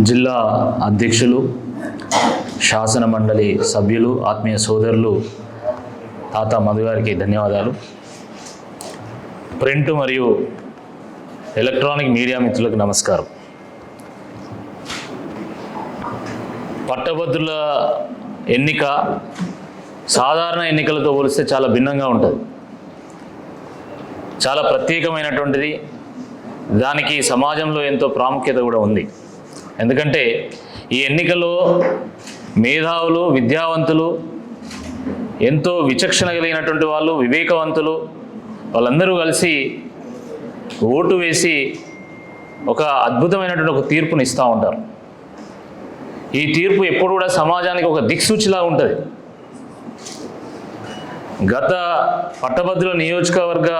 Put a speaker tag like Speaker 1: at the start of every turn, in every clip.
Speaker 1: జిల్లా అధ్యక్షులు శాసన మండలి సభ్యులు ఆత్మీయ సోదరులు తాత మధు గారికి ధన్యవాదాలు. ప్రింట్ మరియు ఎలక్ట్రానిక్ మీడియా మిత్రులకు నమస్కారం. పట్టభద్రుల ఎన్నిక సాధారణ ఎన్నికలతో పోలిస్తే చాలా భిన్నంగా ఉంటుంది. చాలా ప్రత్యేకమైనటువంటిది. దానికి సమాజంలో ఎంతో ప్రాముఖ్యత కూడా ఉంది. ఎందుకంటే ఈ ఎన్నికల్లో మేధావులు విద్యావంతులు ఎంతో విచక్షణ కలిగినటువంటి వాళ్ళు వివేకవంతులు వాళ్ళందరూ కలిసి ఓటు వేసి ఒక అద్భుతమైనటువంటి ఒక తీర్పుని ఇస్తూ ఉంటారు. ఈ తీర్పు ఎప్పుడు కూడా సమాజానికి ఒక దిక్సూచిలా ఉంటుంది. గత పట్టభద్రుల నియోజకవర్గ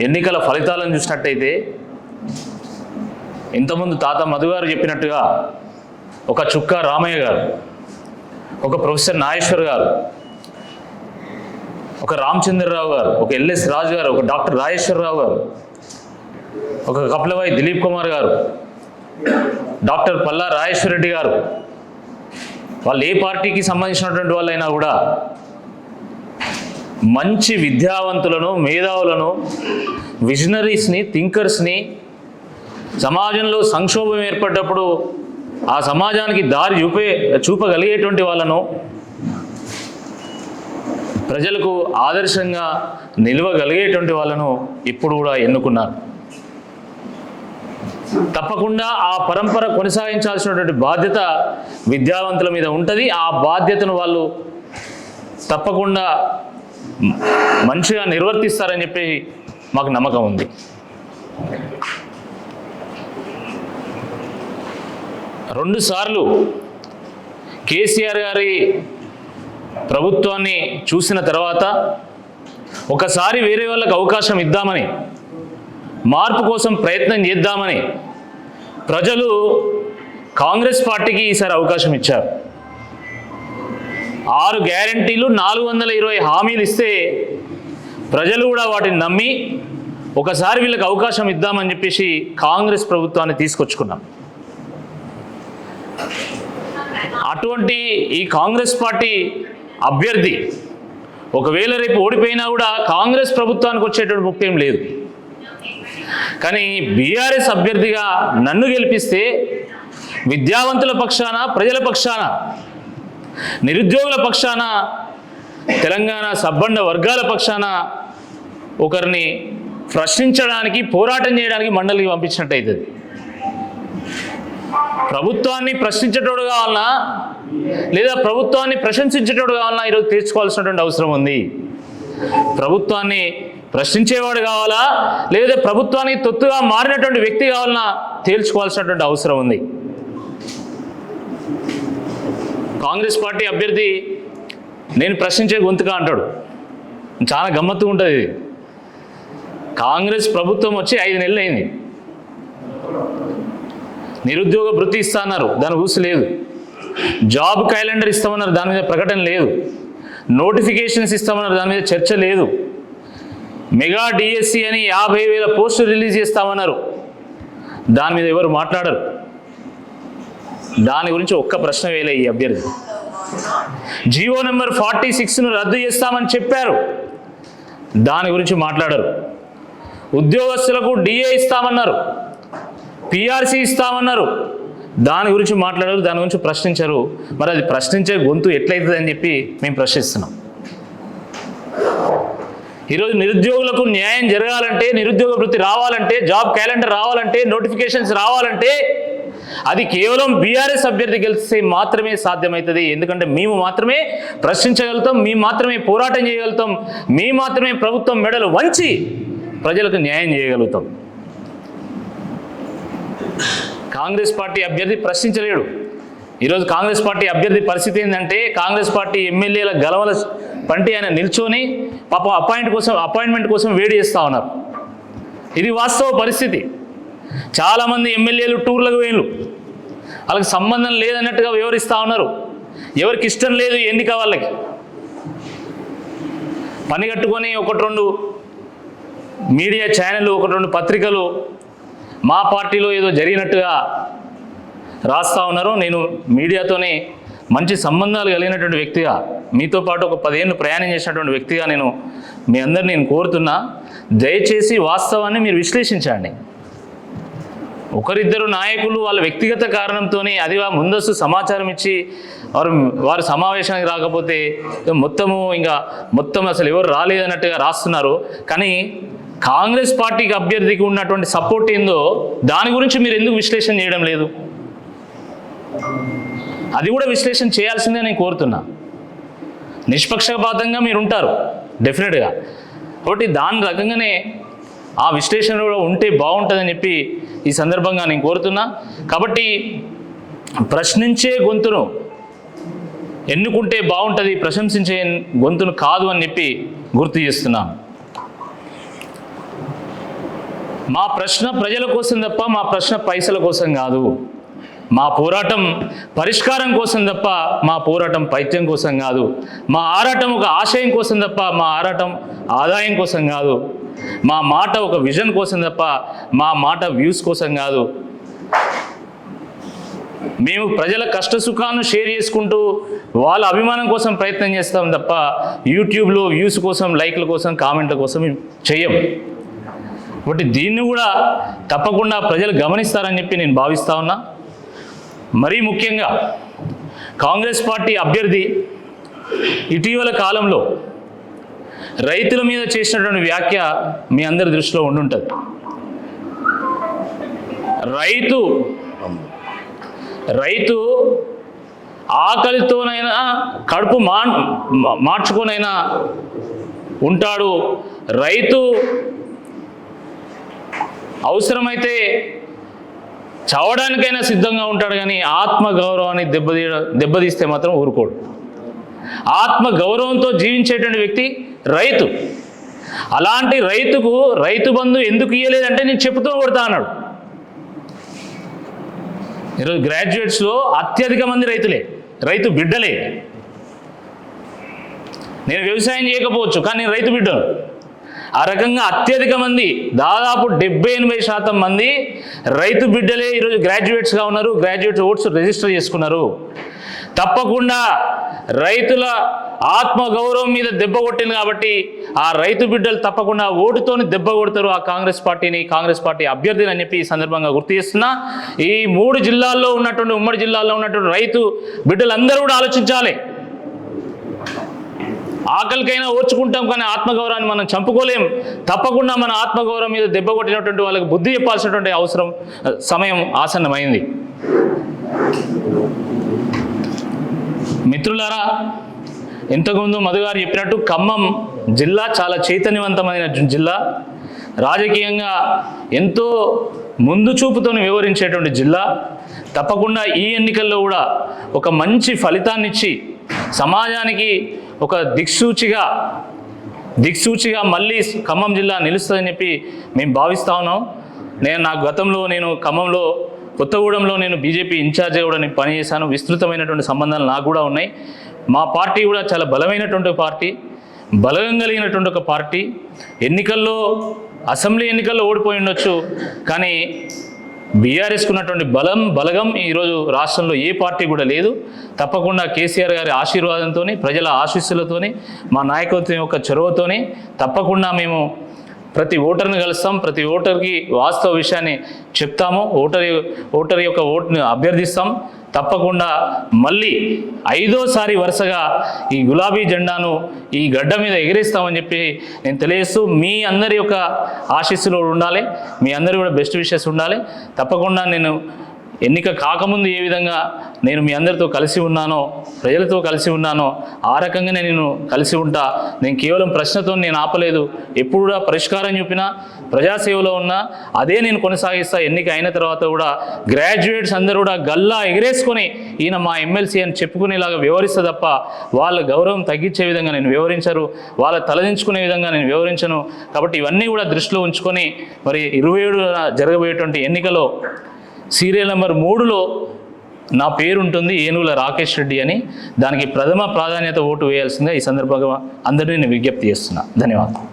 Speaker 1: ఎన్నికల ఫలితాలను చూసినట్టయితే ఇంతకుముందు తాత మధు గారు చెప్పినట్టుగా ఒక చుక్క రామయ్య గారు ఒక ప్రొఫెసర్ నాగేశ్వర్ గారు ఒక రామచంద్రరావు గారు ఒక ఎల్ఎస్ రాజు గారు ఒక డాక్టర్ రాజేశ్వరరావు గారు ఒక కపిలవాయి దిలీప్ కుమార్ గారు డాక్టర్ పల్లా రాజేశ్వర రెడ్డి గారు వాళ్ళు ఏ పార్టీకి సంబంధించినటువంటి వాళ్ళైనా కూడా మంచి విద్యావంతులను మేధావులను విజనరీస్ని థింకర్స్ని సమాజంలో సంక్షోభం ఏర్పడ్డప్పుడు ఆ సమాజానికి దారి చూపే చూపగలిగేటువంటి వాళ్ళను ప్రజలకు ఆదర్శంగా నిలవగలిగేటువంటి వాళ్ళను ఇప్పుడు కూడా ఎన్నుకున్నారు. తప్పకుండా ఆ పరంపర కొనసాగించాల్సినటువంటి బాధ్యత విద్యావంతుల మీద ఉంటుంది. ఆ బాధ్యతను వాళ్ళు తప్పకుండా మంచిగా నిర్వర్తిస్తారని చెప్పి మాకు నమ్మకం ఉంది. రెండుసార్లు కేసీఆర్ గారి ప్రభుత్వాన్ని చూసిన తర్వాత ఒకసారి వేరే వాళ్ళకి అవకాశం ఇద్దామని మార్పు కోసం ప్రయత్నం చేద్దామని ప్రజలు కాంగ్రెస్ పార్టీకి ఈసారి అవకాశం ఇచ్చారు. ఆరు గ్యారంటీలు నాలుగు వందల ఇరవై హామీలు ఇస్తే ప్రజలు కూడా వాటిని నమ్మి ఒకసారి వీళ్ళకి అవకాశం ఇద్దామని చెప్పేసి కాంగ్రెస్ ప్రభుత్వాన్ని తీసుకొచ్చుకున్నాం. అటువంటి ఈ కాంగ్రెస్ పార్టీ అభ్యర్థి ఒకవేళ రేపు ఓడిపోయినా కూడా కాంగ్రెస్ ప్రభుత్వానికి వచ్చేటువంటి ముఖ్యం ఏం లేదు. కానీ బీఆర్ఎస్ అభ్యర్థిగా నన్ను గెలిపిస్తే విద్యావంతుల పక్షాన ప్రజల పక్షాన నిరుద్యోగుల పక్షాన తెలంగాణ సబ్బండ వర్గాల పక్షాన ఒకరిని ప్రశ్నించడానికి పోరాటం చేయడానికి మండలికి పంపించినట్టు అవుతుంది. ప్రభుత్వాన్ని ప్రశ్నించేటోడు కావాలన్నా లేదా ప్రభుత్వాన్ని ప్రశంసించేటోడు కావాలన్నా ఈరోజు తీర్చుకోవాల్సినటువంటి అవసరం ఉంది. ప్రభుత్వాన్ని ప్రశ్నించేవాడు కావాలా? లేదా ప్రభుత్వానికి తొత్తుగా మారినటువంటి వ్యక్తి కావాలన్నా తేల్చుకోవాల్సినటువంటి అవసరం ఉంది. కాంగ్రెస్ పార్టీ అభ్యర్థి నేను ప్రశ్నించే గొంతుగా అంటాడు. చాలా గమ్మత్తుగా ఉంటుంది కాంగ్రెస్ ప్రభుత్వం వచ్చి ఐదు నెలలు అయింది నిరుద్యోగ భృతి ఇస్తా అన్నారు. దాని ఊసి లేదు. జాబ్ క్యాలెండర్ ఇస్తామన్నారు. దాని మీద ప్రకటన లేదు. నోటిఫికేషన్స్ ఇస్తామన్నారు. దాని మీద చర్చ లేదు. మెగా డిఎస్సి అని యాభై వేల పోస్టులు రిలీజ్ చేస్తామన్నారు. దాని మీద ఎవరు మాట్లాడరు. దాని గురించి ఒక్క ప్రశ్న వేలే ఈ అభ్యర్థి. జియో నెంబర్ ఫార్టీ సిక్స్ను రద్దు చేస్తామని చెప్పారు. దాని గురించి మాట్లాడరు. ఉద్యోగస్తులకు డిఏ ఇస్తామన్నారు. పిఆర్సీ ఇస్తామన్నారు. దాని గురించి మాట్లాడరు దాని గురించి ప్రశ్నించరు. మరి అది ప్రశ్నించే గొంతు ఎట్లయితుంది అని చెప్పి మేము ప్రశ్నిస్తున్నాం. ఈరోజు నిరుద్యోగులకు న్యాయం జరగాలంటే నిరుద్యోగ వృత్తి రావాలంటే జాబ్ క్యాలెండర్ రావాలంటే నోటిఫికేషన్స్ రావాలంటే అది కేవలం బీఆర్ఎస్ అభ్యర్థి గెలిస్తే మాత్రమే సాధ్యమవుతుంది ఎందుకంటే మేము మాత్రమే ప్రశ్నించగలుగుతాం మేము మాత్రమే పోరాటం చేయగలుగుతాం మేము మాత్రమే ప్రభుత్వం మెడలు వంచి ప్రజలకు న్యాయం చేయగలుగుతాం. కాంగ్రెస్ పార్టీ అభ్యర్థి ప్రశ్నించలేడు. ఈరోజు కాంగ్రెస్ పార్టీ అభ్యర్థి పరిస్థితి ఏంటంటే కాంగ్రెస్ పార్టీ ఎమ్మెల్యేల గలవల పంటి ఆయన నిల్చొని పాప అపాయింట్ కోసం అపాయింట్మెంట్ కోసం వేడి చేస్తూ ఉన్నారు. ఇది వాస్తవ పరిస్థితి. చాలామంది ఎమ్మెల్యేలు టూర్లకు వేయలు వాళ్ళకి సంబంధం లేదన్నట్టుగా వివరిస్తూ ఉన్నారు. ఎవరికి ఇష్టం లేదు ఎన్నిక వాళ్ళకి. పని కట్టుకొని ఒకటి రెండు మీడియా ఛానళ్ళు ఒకటి రెండు పత్రికలు మా పార్టీలో ఏదో జరిగినట్టుగా రాస్తా ఉన్నారు. నేను మీడియాతోనే మంచి సంబంధాలు కలిగినటువంటి వ్యక్తిగా మీతో పాటు ఒక పదిహేను ప్రయాణం చేసినటువంటి వ్యక్తిగా నేను మీ అందరిని నేను కోరుతున్నా. దయచేసి వాస్తవాన్ని మీరు విశ్లేషించండి. ఒకరిద్దరు నాయకులు వాళ్ళ వ్యక్తిగత కారణంతోనే అది ముందస్తు సమాచారం ఇచ్చి వారు వారు సమావేశానికి రాకపోతే మొత్తము ఇంకా మొత్తం అసలు ఎవరు రాలేదన్నట్టుగా రాస్తున్నారు. కానీ కాంగ్రెస్ పార్టీకి అభ్యర్థికి ఉన్నటువంటి సపోర్ట్ ఏందో దాని గురించి మీరు ఎందుకు విశ్లేషణ చేయడం లేదు? అది కూడా విశ్లేషణ చేయాల్సిందే నేను కోరుతున్నా. నిష్పక్షపాతంగా మీరు ఉంటారు డెఫినెట్గా. కాబట్టి దాని రకంగానే ఆ విశ్లేషణ కూడా ఉంటే బాగుంటుందని చెప్పి ఈ సందర్భంగా నేను కోరుతున్నా. కాబట్టి ప్రశ్నించే గొంతును ఎన్నుకుంటే బాగుంటుంది ప్రశంసించే గొంతును కాదు అని చెప్పి గుర్తు చేస్తున్నాను. మా ప్రశ్న ప్రజల కోసం తప్ప మా ప్రశ్న పైసల కోసం కాదు. మా పోరాటం పరిష్కారం కోసం తప్ప మా పోరాటం పైత్యం కోసం కాదు. మా ఆరాటం ఒక ఆశయం కోసం తప్ప మా ఆరాటం ఆదాయం కోసం కాదు. మా మాట ఒక విజన్ కోసం తప్ప మా మాట వ్యూస్ కోసం కాదు. మేము ప్రజల కష్ట సుఖాలను షేర్ చేసుకుంటూ వాళ్ళ అభిమానం కోసం ప్రయత్నం చేస్తాం తప్ప యూట్యూబ్లో వ్యూస్ కోసం లైక్ల కోసం కామెంట్ల కోసం మేము చెయ్యం. కాబట్టి దీన్ని కూడా తప్పకుండా ప్రజలు గమనిస్తారని చెప్పి నేను భావిస్తా ఉన్నా. మరీ ముఖ్యంగా కాంగ్రెస్ పార్టీ అభ్యర్థి ఇటీవల కాలంలో రైతుల మీద చేసినటువంటి వ్యాఖ్య మీ అందరి దృష్టిలో ఉండుంటుంది. రైతు రైతు ఆకలితోనైనా కడుపు మా మార్చుకొనైనా ఉంటాడు. రైతు అవసరమైతే చావడానికైనా సిద్ధంగా ఉంటాడు కానీ ఆత్మ గౌరవాన్ని దెబ్బతీ దెబ్బతీస్తే మాత్రం ఊరుకోడు. ఆత్మ గౌరవంతో జీవించేటువంటి వ్యక్తి రైతు. అలాంటి రైతుకు రైతు బంధు ఎందుకు ఇయ్యలేదంటే నేను చెబుతూ కొడతా అన్నాడు. ఈరోజు గ్రాడ్యుయేట్స్లో అత్యధిక మంది రైతులే రైతు బిడ్డలే. నేను వ్యవసాయం చేయకపోవచ్చు కానీ నేను రైతు బిడ్డను. ఆ రకంగా అత్యధిక మంది దాదాపు డెబ్బై ఎనభై శాతం మంది రైతు బిడ్డలే ఈరోజు గ్రాడ్యుయేట్స్గా ఉన్నారు గ్రాడ్యుయేట్ ఓట్స్ రిజిస్టర్ చేసుకున్నారు. తప్పకుండా రైతుల ఆత్మ గౌరవం మీద దెబ్బ కొట్టింది కాబట్టి ఆ రైతు బిడ్డలు తప్పకుండా ఓటుతోని దెబ్బ కొడతారు ఆ కాంగ్రెస్ పార్టీని కాంగ్రెస్ పార్టీ అభ్యర్థిని అని చెప్పి ఈ సందర్భంగా గుర్తు చేస్తున్నా. ఈ మూడు జిల్లాల్లో ఉన్నటువంటి ఉమ్మడి జిల్లాల్లో ఉన్నటువంటి రైతు బిడ్డలందరూ కూడా ఆలోచించాలి. ఆకలికైనా ఓర్చుకుంటాం కానీ ఆత్మగౌరవాన్ని మనం చంపుకోలేం. తప్పకుండా మన ఆత్మగౌరవం మీద దెబ్బ కొట్టినటువంటి వాళ్ళకి బుద్ధి చెప్పాల్సినటువంటి అవసరం సమయం ఆసన్నమైంది. మిత్రులారా ఇంతకుముందు మధుగారు చెప్పినట్టు ఖమ్మం జిల్లా చాలా చైతన్యవంతమైన జిల్లా. రాజకీయంగా ఎంతో ముందు చూపుతో వివరించేటువంటి జిల్లా. తప్పకుండా ఈ ఎన్నికల్లో కూడా ఒక మంచి ఫలితాన్నిచ్చి సమాజానికి ఒక దిక్సూచిగా దిక్సూచిగా మళ్ళీ ఖమ్మం జిల్లా నిలుస్తుందని చెప్పి మేము భావిస్తా ఉన్నాం. నేను నా గతంలో నేను ఖమ్మంలో కొత్తగూడెంలో నేను బీజేపీ ఇన్ఛార్జిగా కూడా నేను పనిచేశాను. విస్తృతమైనటువంటి సంబంధాలు నాకు కూడా ఉన్నాయి. మా పార్టీ కూడా చాలా బలమైనటువంటి పార్టీ బలగం కలిగినటువంటి ఒక పార్టీ. ఎన్నికల్లో అసెంబ్లీ ఎన్నికల్లో ఓడిపోయి ఉండొచ్చు. కానీ బీఆర్ఎస్కున్నటువంటి బలం బలగం ఈరోజు రాష్ట్రంలో ఏ పార్టీ కూడా లేదు. తప్పకుండా కేసీఆర్ గారి ఆశీర్వాదంతో ప్రజల ఆశీస్సులతోని మా నాయకత్వం యొక్క చొరవతోని తప్పకుండా మేము ప్రతి ఓటర్ని కలుస్తాం ప్రతి ఓటర్కి వాస్తవ విషయాన్ని చెప్తాము. ఓటర్ ఓటర్ యొక్క ఓటుని అభ్యర్థిస్తాం. తప్పకుండా మళ్ళీ ఐదోసారి వరుసగా ఈ గులాబీ జెండాను ఈ గడ్డ మీద ఎగిరేస్తామని చెప్పి నేను తెలియజేస్తూ మీ అందరి యొక్క ఆశీస్సులు ఉండాలి. మీ అందరి కూడా బెస్ట్ విషెస్ ఉండాలి. తప్పకుండా నేను ఎన్నిక కాకముందు ఏ విధంగా నేను మీ అందరితో కలిసి ఉన్నానో ప్రజలతో కలిసి ఉన్నానో ఆ రకంగానే నేను కలిసి ఉంటా. నేను కేవలం ప్రశ్నతో నేను ఆపలేదు. ఎప్పుడు కూడా పరిష్కారం చూపినా ప్రజాసేవలో ఉన్నా అదే నేను కొనసాగిస్తా. ఎన్నిక అయిన తర్వాత కూడా గ్రాడ్యుయేట్స్ అందరూ కూడా గల్లా ఎగరేసుకొని ఈయన మా ఎమ్మెల్సీ అని చెప్పుకునేలాగా వివరిస్తా తప్ప వాళ్ళ గౌరవం తగ్గించే విధంగా నేను వివరించరు వాళ్ళ తలదించుకునే విధంగా నేను వివరించను కాబట్టి ఇవన్నీ కూడా దృష్టిలో ఉంచుకొని మరి ఇరవై ఏడు జరగబోయేటువంటి ఎన్నికలో సీరియల్ నెంబర్ మూడులో నా పేరు ఉంటుంది ఏనుగుల రాకేష్ రెడ్డి అని. దానికి ప్రథమ ప్రాధాన్యత ఓటు వేయాల్సిందిగా ఈ సందర్భంగా అందరినీ నేను విజ్ఞప్తి చేస్తున్నా. ధన్యవాదాలు.